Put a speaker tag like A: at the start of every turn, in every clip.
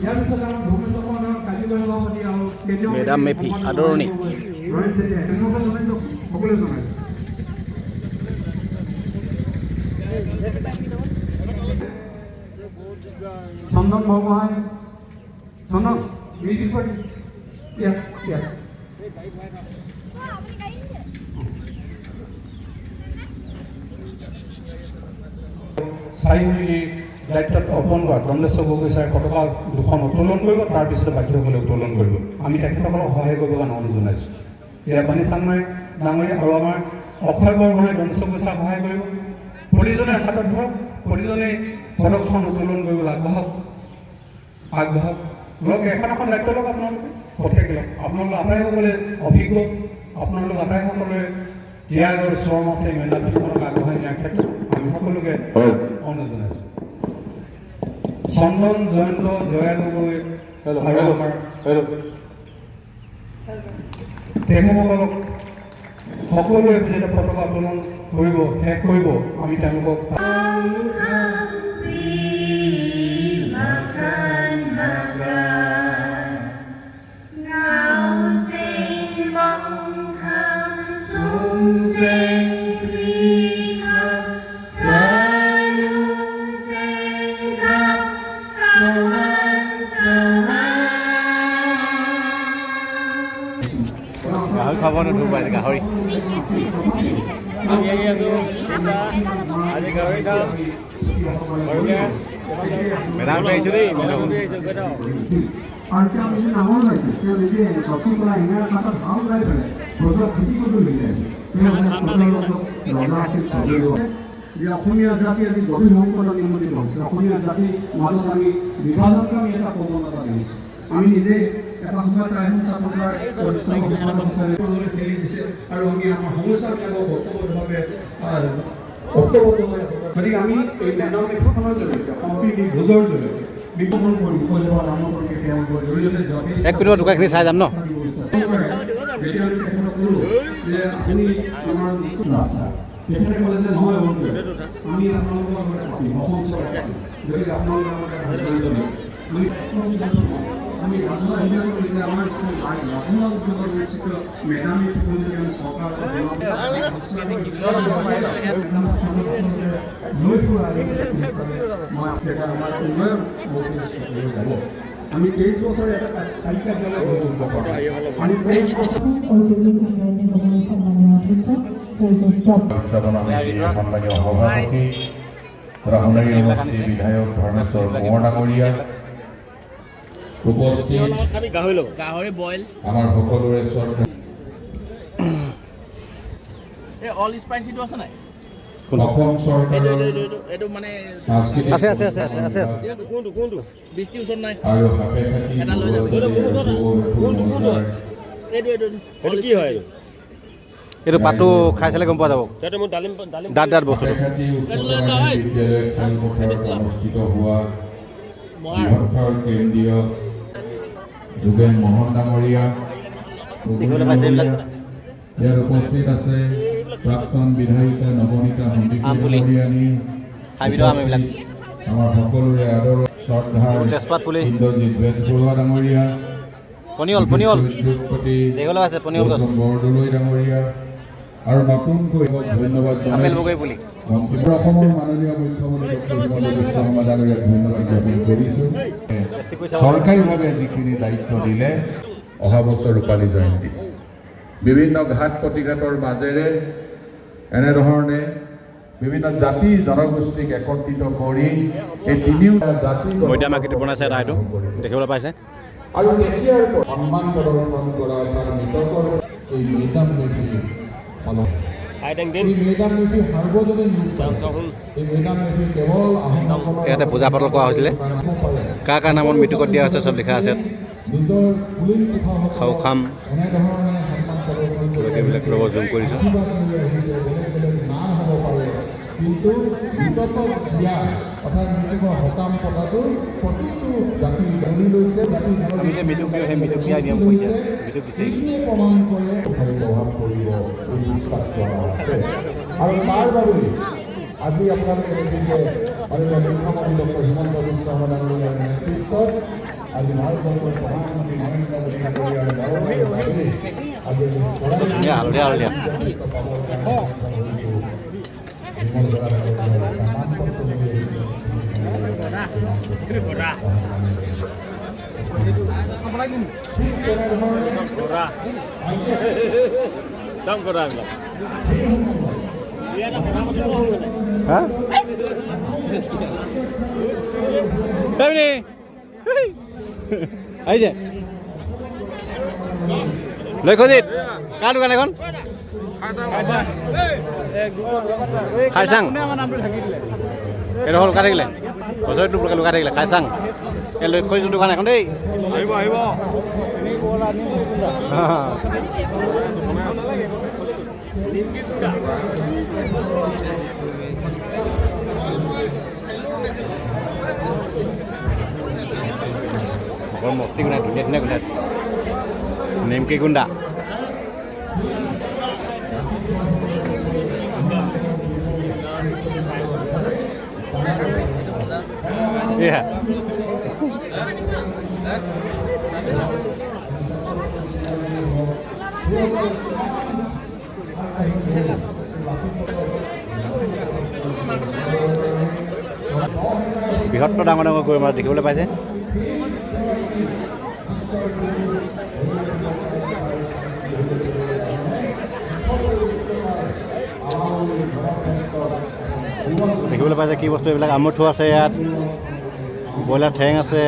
A: ইয়াৰ পিছত আমাৰ ভুৱনেশ্বৰখনৰ কাজিৰঙা সভাপতি আৰু কেন্দ্ৰীয়
B: মেডাম মেফি, আদৰণি।
A: নৰেন চেতিয়া তেওঁলোকে জনাইছোঁ সকলোৱে জনাইছোঁ চন্দন বৰগোহাঁই চন্দন মিউজিক কৰি ইয়াত ইয়াত চাৰি মিলি দায়িত্বত অৰ্পণ কৰা কমলেশ্বৰ গগৈ ছাৰে পতাকা দুখন উত্তোলন কৰিব তাৰপিছতে বাকীসকলে উত্তোলন কৰিব। আমি তেখেতসকলক সহায় কৰিবৰ কাৰণে অনুৰোধ জনাইছোঁ। ইয়াৰ পানী চাংমাই ডাঙৰীয়া আৰু আমাৰ অক্ষয় বৰগোহাঁই গণেশ্বৰ গগৈ ছাৰক সহায় কৰিব। প্ৰতিজনে হাতত ধৰক প্ৰতিজনে পদকখন উত্তোলন কৰিবলৈ আগবাঢ়ক। আগবাঢ়ক। লওক এখন এখন দায়িত্ব লওক আপোনালোকে প্ৰত্যেকে লওক। আপোনালোক আটাইসকলে অভিজ্ঞ আপোনালোক আটাইসকলে ত্যাগৰ শ্ৰম আছে মেধাৱীখনক আগবঢ়াই নিয়াৰ ক্ষেত্ৰত আমি সকলোকে অনুৰোধ জনাইছোঁ। চন্দন জয়ন্ত জয়া গগৈ আৰু আমাৰ তেখেতসকলক সকলোৱে যেতিয়া পতাকা উত্তোলন কৰিব শেষ কৰিব আমি তেওঁলোকক
B: খাব নোধো পাই গাহৰি
C: আমি আহি আছোঁ আজি গাহৰি খাম
B: মেডাম আহিছোঁ দেই মেডাম
A: স্বৰ্গদেউ যে অসমীয়া জাতি আজি গভীৰ সংকটত নিমন্ত্ৰিত হৈছে অসমীয়া মাজত আমি বিভাজনকামী এটা প্ৰৱণতা দেখিছোঁ। আমি নিজে এটা সময়ত আহিংসা প্ৰকাৰ পৰিশ্ৰম ঠেলি দিছে আৰু আমি আমাৰ সমস্যাবিলাকক ঐক্যবদ্ধ গতিকে আমি এই মেডাম এখনৰ জৰিয়তে সম্প্ৰীতি ভোজৰ জৰিয়তে বিপদন কৰি উপজেলা নামকৰণে তেওঁলোকৰ জৰিয়তে
B: এক মিনিটত দোকানখিনি চাই যাম ন?
A: যেতিয়া আমি তেখেতক ক'লো যে আপুনি আমাৰ ৰাস্তা তেখেতে ক'লে যে নহয় বন্ধু আমি আপোনালোকৰ লগত পাতিম অসম চৰকাৰ গতিকে আপোনালোকে আমাক এটা সিদ্ধান্ত দিয়ক আমি আমি ৰাজহুৱা সিদ্ধান্ত কৰিলোঁ যে আমাৰ কিছুমান আইন ৰাজহুৱা উদ্যোগত মেধামী যদি আমি যাব আমি তেইছ বছৰ এটা
D: বিধায়ক ধৰ্মেশ্বৰ কোঁৱৰ ডাঙৰীয়া উপস্থিত
C: গাহৰি
E: বইল
D: আমাৰ সকলোৰে
E: এই অল স্পাইচিটো আছে নাই?
D: অসম
E: এইটো
D: চৰকাৰৰ
E: এইটো এইটো এইটো এইটো মানে
B: আছে আছে আছে আছে আছে
C: কোনটো কোনটো
E: বৃষ্টিৰ ওচৰত নাই।
D: আৰু
E: এটা লৈ
D: মজাৰ
E: এইটো এইটো
C: এইটো কি হয় এইটো?
B: এইটো পাতটো খাই চালে গম পোৱা যাব।
C: ডালিম ডালিম
B: দাঁত দাঁত বস্তুটো
D: বিদ্যালয় খেলপথাৰত অনুষ্ঠিত হোৱা কেন্দ্ৰীয় যোগেন মোহন ডাঙৰীয়া? ইয়াত উপস্থিত আছে প্ৰাক্তন বিধায়িকা নৱনীতা সন্দিকৈ। আমাৰ সকলোৰে আদৰ শ্ৰদ্ধাৰ। ইন্দ্ৰজিৎ বেজবৰুৱা ডাঙৰীয়া।
B: পনিয়ল পনিয়ল।
D: বৰদলৈ ডাঙৰীয়া। আৰু নতুনকৈ ধন্যবাদ অসমৰ মাননীয় মুখ্যমন্ত্ৰী ডক্টৰ হিমন্ত বিশ্ব শৰ্মা ডাঙৰীয়াক ধন্যবাদ জ্ঞাপন কৰিছোঁ। চৰকাৰীভাৱে যিখিনি দায়িত্ব দিলে অহা বছৰ ৰূপালী জয়ন্তী। বিভিন্ন ঘাট প্ৰতিঘাটৰ মাজেৰে এনেধৰণে বিভিন্ন জাতি জনগোষ্ঠীক একত্ৰিত কৰি এই তিনিওটা জাতি
B: মৈদাম আকৃতি বনাইছে এটা সেইটো দেখিবলৈ পাইছে।
D: আৰু তেতিয়াৰ সন্মান প্ৰদৰ্শন কৰা মৃতকৰ এই মেডাম
B: ইয়াতে পূজা পাতল কৰা হৈছিলে। কাৰ কাৰ নামত মৃতকত দিয়া হৈছে চব লিখা আছে। খাও খাম এইবিলাক লগত জুম কৰিছোঁ।
D: কিন্তু অৰ্থাৎ মৃতকৰ সকাম পতাটো প্ৰতিটো জাতি
B: যে মৃদুক দিয়ে সেই মৃদুক দিয়া নিয়ম কৈছে মৃদুক দিছে
D: আৰু তাৰ বাবে আজি আপোনালোকে
F: আজি
C: kora agla.
F: হা এমনি আহিছে লক্ষ্যজিৎ কাৰ দোকান এখন খাইচাং হ'ল লুকাই থাকিলে বছৰটো লুকাই থাকিলে খাইচাং এই লক্ষ্যজিৎ দোকান এখন দেই
C: আহিব আহিব
F: অকল মস্তি গুণাই ধুনীয়া ধুনীয়া গুণাই দিছে নিমকি গুণ্ডা এয়া বৃহত্তৰ ডাঙৰ ডাঙৰ গৈ মাছ দেখিবলৈ পাইছে। দেখিবলৈ পাইছে কি বস্তু, এইবিলাক আমঠু আছে ইয়াত। ব্ৰইলাৰ ঠেং আছে।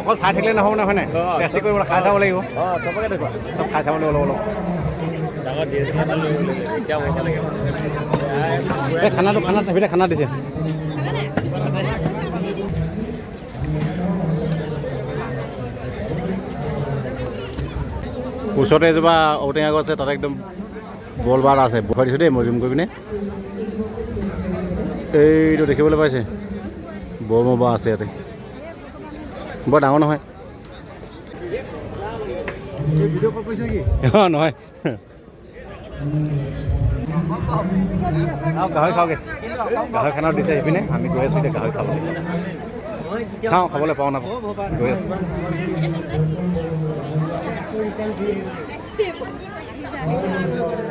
F: অকল চাই থাকিলে নহ'ব নহয়
C: অঁ,
F: টেষ্টি কৰিব খাই চাব লাগিব।
C: অঁ চবকে দেখুৱা।
F: চব খাই চাব লাগিব অলপ। অলপ এই খানাটো খানা সেইবিলাক খানা দিছে। ওচৰতে এজোপা ঔটেঙা গছ আছে তাতে একদম বল বাৰ আছে দিছোঁ দেই মই জুম কৰি পিনে। এইটো দেখিবলৈ পাইছে? বৰমবা আছে ইয়াতে। বৰ ডাঙৰ নহয়। অঁ নহয়। গাহৰি খাওঁগে। গাহৰি খানাও দিছে সেইপিনে আমি গৈ আছোঁ এতিয়া গাহৰি খাবলৈ। চাওঁ খাবলৈ পাওঁ নাপাওঁ? গৈ আছোঁ।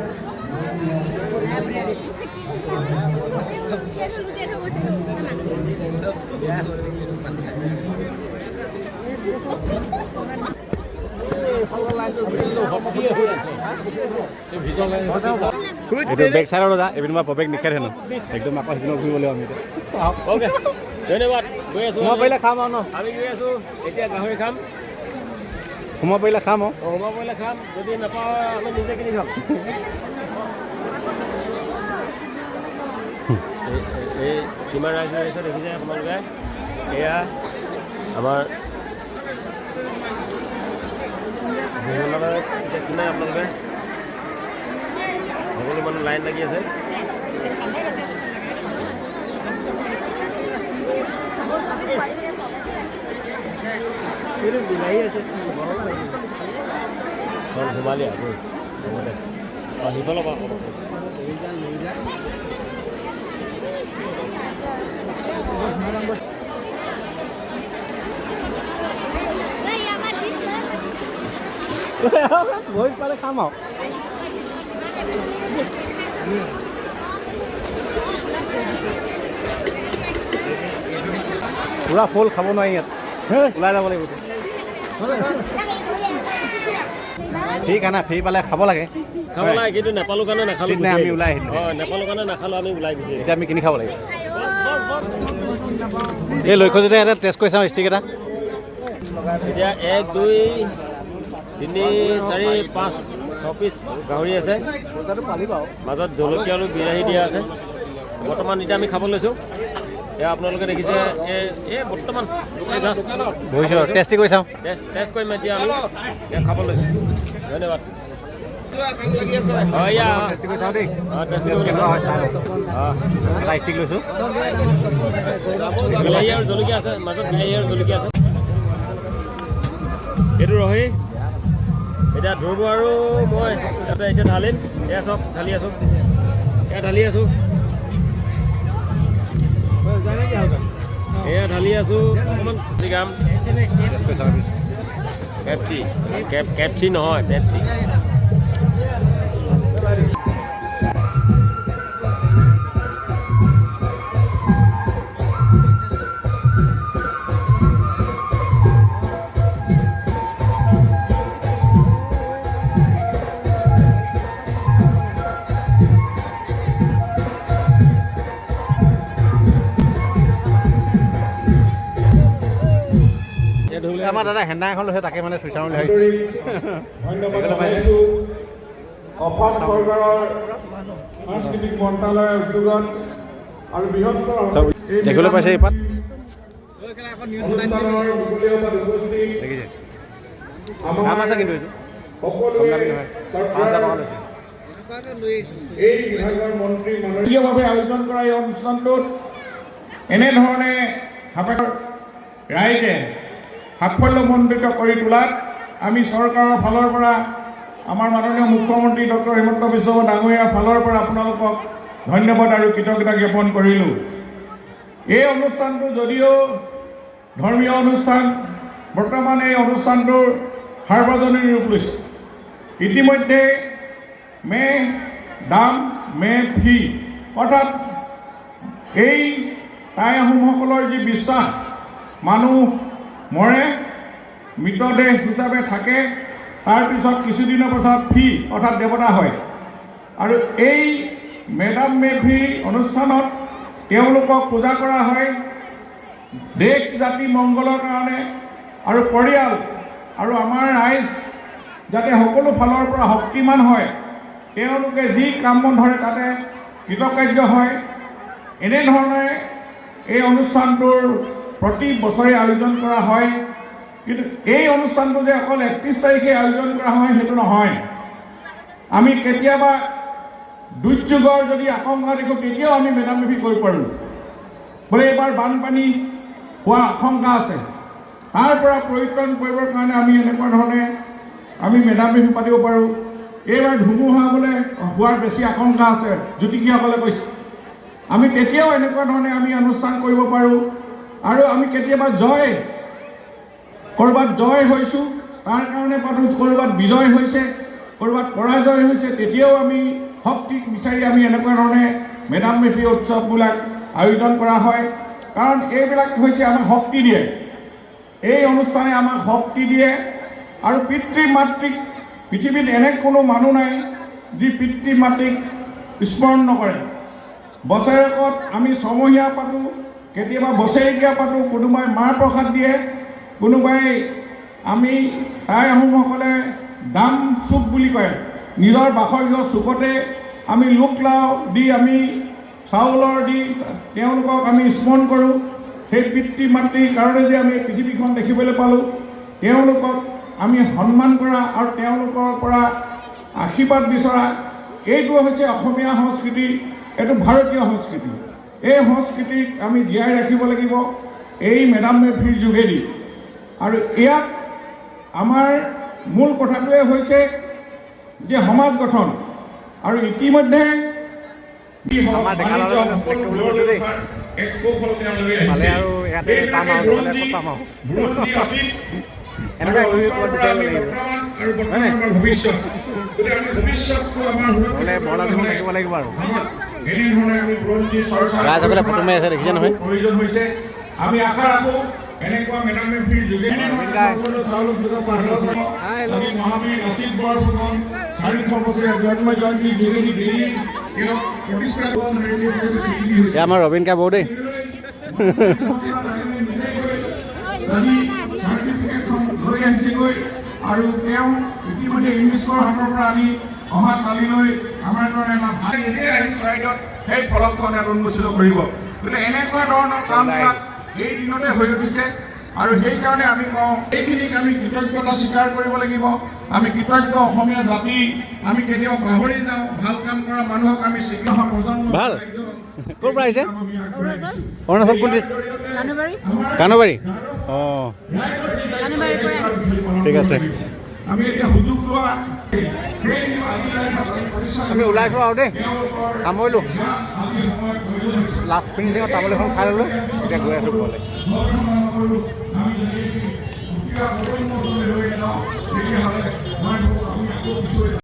F: এইটো বেক চাইডৰ যা এইপিনে মই প্ৰৱেশ নিষেধ হেনো। একদম আকৌ সিপিনে ঘূৰিবলৈ আমি
C: অ'কে ধন্যবাদ গৈ আছোঁ।
F: সোমাব পাৰিলে খাম আৰু ন?
C: আমি গৈ আছোঁ এতিয়া গাহৰি খাম।
F: সোমাব পাৰিলে খাম আৰু।
C: সোমাব পাৰিলে খাম যদি নাপাওঁ আমি নিজে কিনি খাম। এই- কিমান ৰাইজ হৈ আছে দেখিছে আপোনালোকে? এয়া আমাৰ এতিয়া কিমান আপোনালোকে? সকলো মানুহ লাইন লাগি আছে। বিলাহী আছে সোমালি আকৌ সিফালৰ পৰা
F: গৈ পালে খাম আৰু পূৰা ফুল খাব নোৱাৰি ইয়াত ওলাই যাব লাগিব। ফ্ৰী খানা ফ্ৰী পালে খাব লাগে।
C: খাব লাগে কিন্তু নেপালোঁ কাৰণে নাখালোঁ
F: চিট আমি ওলাই আহিলোঁ।
C: অঁ নেপালোঁ কাৰণে নাখালোঁ আমি ওলাই গুচি।
F: এতিয়া আমি কিনি খাব লাগিব। এই লক্ষ্য যদি এটা টেষ্ট কৰি চাওঁ ষ্টিক এটা।
C: এতিয়া এক দুই তিনি চাৰি পাঁচ ছ পিচ গাহৰি আছে। মাজত জলকীয়া আৰু বিলাহী দিয়া আছে। বৰ্তমান এতিয়া আমি খাব লৈছোঁ। এয়া আপোনালোকে দেখিছে এই বৰ্তমান
F: টেষ্টি কৰি চাওঁ।
C: টেষ্ট টেষ্ট কৰিম এতিয়া আমি। খাব লৈছোঁ। ধন্যবাদ। এইটো ৰহি। এতিয়া ধৰিব আৰু মই তাতে এতিয়া ঢালিম। এয়া চব ঢালি আছোঁ। এয়া ঢালি আছোঁ। এয়া ঢালি আছোঁ। অকণমান Pepsi. Cap, cappuccino hot, Pepsi.
B: আমাৰ দাদা হেন্দা এখন লৈছে তাকে মানে চুইচাৰ বুলি ভাবিছোঁ
F: অসম চৰকাৰৰ সাংস্কৃতিক মন্ত্ৰালয়ৰ উদ্যোগত আৰু বৃহত্তৰ
B: দেখিবলৈ পাইছে এই পাত
F: আমাৰ
B: আছে কিন্তু এইটো।
F: এই বিভাগৰ মন্ত্ৰী মানৱীয়ভাৱে আয়োজন কৰা এই অনুষ্ঠানটোত এনেধৰণে সাপেক্ষৰ ৰাইজে সাফল্যমণ্ডিত কৰি তোলাত আমি চৰকাৰৰ ফালৰ পৰা আমাৰ মাননীয় মুখ্যমন্ত্ৰী ডক্টৰ হিমন্ত বিশ্ব ডাঙৰীয়াৰ ফালৰ পৰা আপোনালোকক ধন্যবাদ আৰু কৃতজ্ঞতা জ্ঞাপন কৰিলোঁ। এই অনুষ্ঠানটো যদিও ধৰ্মীয় অনুষ্ঠান বৰ্তমান এই অনুষ্ঠানটোৰ সাৰ্বজনীন ৰূপ লৈছে। ইতিমধ্যে মে দাম মে ফি অৰ্থাৎ এই টাই আহোমসকলৰ যি বিশ্বাস মানুহ মৰে মৃতদেহ হিচাপে থাকে তাৰপিছত কিছুদিনৰ পাছত ফি অৰ্থাৎ দেৱতা হয়। আৰু এই মেডাম মে ফি অনুষ্ঠানত তেওঁলোকক পূজা কৰা হয় দেশ জাতি মংগলৰ কাৰণে আৰু পৰিয়াল আৰু আমাৰ ৰাইজ যাতে সকলো ফালৰ পৰা শক্তিমান হয় তেওঁলোকে যি কাম বন ধৰে তাতে কৃতকাৰ্য হয়। এনেধৰণে এই অনুষ্ঠানটোৰ প্ৰতি বছৰে আয়োজন কৰা হয়। কিন্তু এই অনুষ্ঠানটো যে অকল একত্ৰিছ তাৰিখে আয়োজন কৰা হয়, সেইটো নহয়। আমি কেতিয়াবা দুৰ্যোগৰ যদি আশংকা দেখোঁ, তেতিয়াও আমি মেডাম মেফি কৰিব পাৰোঁ। বোলে এইবাৰ বানপানী হোৱা আশংকা আছে। তাৰ পৰা পৰিত্ৰাণ কৰিবৰ কাৰণে আমি এনেকুৱা ধৰণে আমি মেডাম মেফি পাতিব পাৰোঁ। এইবাৰ ধুমুহা বোলে হোৱাৰ বেছি আশংকা আছে, জ্যোতিষীসকলে কৈছে। আমি তেতিয়াও এনেকুৱা ধৰণে আমি অনুষ্ঠান কৰিব পাৰোঁ। আৰু আমি কেতিয়াবা জয়, ক'ৰবাত জয় হৈছোঁ, তাৰ কাৰণে পাতোঁ ক'ৰবাত বিজয় হৈছে, ক'ৰবাত পৰাজয় হৈছে, তেতিয়াও আমি শক্তিক বিচাৰি আমি এনেকুৱা ধৰণে মেডাম মেফি উৎসৱবিলাক আয়োজন কৰা হয়। কাৰণ এইবিলাক হৈছে আমাক শক্তি দিয়ে। এই অনুষ্ঠানে আমাক শক্তি দিয়ে আৰু পিতৃ মাতৃক পৃথিৱীত এনে কোনো মানুহ নাই যি পিতৃ মাতৃক স্মৰণ নকৰে। বছৰেকত আমি ছমহীয়া পাতোঁ। কেতিয়াবা বছৰেকীয়া পাতোঁ, কোনোবাই মাহ প্ৰসাদ দিয়ে, কোনোবাই আমি টাই আহোমসকলে দাম চুক বুলি কয়। নিজৰ বাসগৃহ চুকতে আমি লোক লাও দি আমি চাউলৰ দি তেওঁলোকক আমি স্মৰণ কৰোঁ। সেই পিতৃ মাতৃৰ কাৰণে যে আমি পৃথিৱীখন দেখিবলৈ পালোঁ, তেওঁলোকক আমি সন্মান কৰা আৰু তেওঁলোকৰ পৰা আশীৰ্বাদ বিচৰা এইটো হৈছে অসমীয়া সংস্কৃতি, এইটো ভাৰতীয় সংস্কৃতি। এই সংস্কৃতিক আমি জীয়াই ৰাখিব লাগিব। এই মেডাম মেফিৰ যোগেদি। আৰু ইয়াত আমাৰ মূল কথাটোৱে হৈছে যে সমাজ গঠন। আৰু ইতিমধ্যে। এক কৌশল তেওঁলোকে
B: এনেকুৱা বিচাৰিব লাগিব।
F: বৰ্তমান আমাৰ ভৱিষ্যত। ভৱিষ্যতটো আমাৰ
B: থাকিব লাগিব আৰু।
F: চৰ্চা
B: ৰাইজসকলে ফটো মাৰি আছে দেখিছে নহয়?
F: প্ৰয়োজন হৈছে। আমি আশা ৰাখোঁ এনেকুৱা মেডাম মেফিৰ যোগেদি সকলো চাউলক যোগাব পৰা মহাবীৰ লাচিত বৰফুকন চাৰিশ বছৰীয়া জন্ম জয়ন্তীৰ যোগেদি দিল্লী
B: আমাৰ ৰবীন কা বৌ দেই
F: আৰু তেওঁ ইতিমধ্যে ইংলিছৰ হাতৰ পৰা আনি অহা কালিলৈ আমাৰ কাৰণে এটা ভালো নিজে আহি চৰাইদেউত সেই ফলকখন উন্মোচিত কৰিব। গতিকে এনেকুৱা ধৰণৰ কামবিলাক এই দিনতে হৈ উঠিছে আৰু সেইকাৰণে আমি কওঁ এইখিনিক আমি কৃতজ্ঞতা স্বীকাৰ কৰিব লাগিব। আমি কৃতজ্ঞ অসমীয়া জাতি। আমি কেতিয়াও পাহৰি যাওঁ। ভালো কাম কৰা মানুহক আমি স্বীকৃতি প্ৰজন্ম
B: ভালো। ক'ৰ পৰা আহিছে? অৰুণাচল। কোন
G: কানুবাৰী।
B: কানুবাৰী। অঁ। ঠিক আছে।
G: আমি এতিয়া সুযোগ লোৱা
F: ওলাইছোঁ আৰু দেই। সামৰিলোঁ। লাষ্ট ফিনিচিঙত তামোল এখন খাই ল'লোঁ এতিয়া গৈ আছোঁ ঘৰলৈ।
G: তেতিয়াহ'লে মই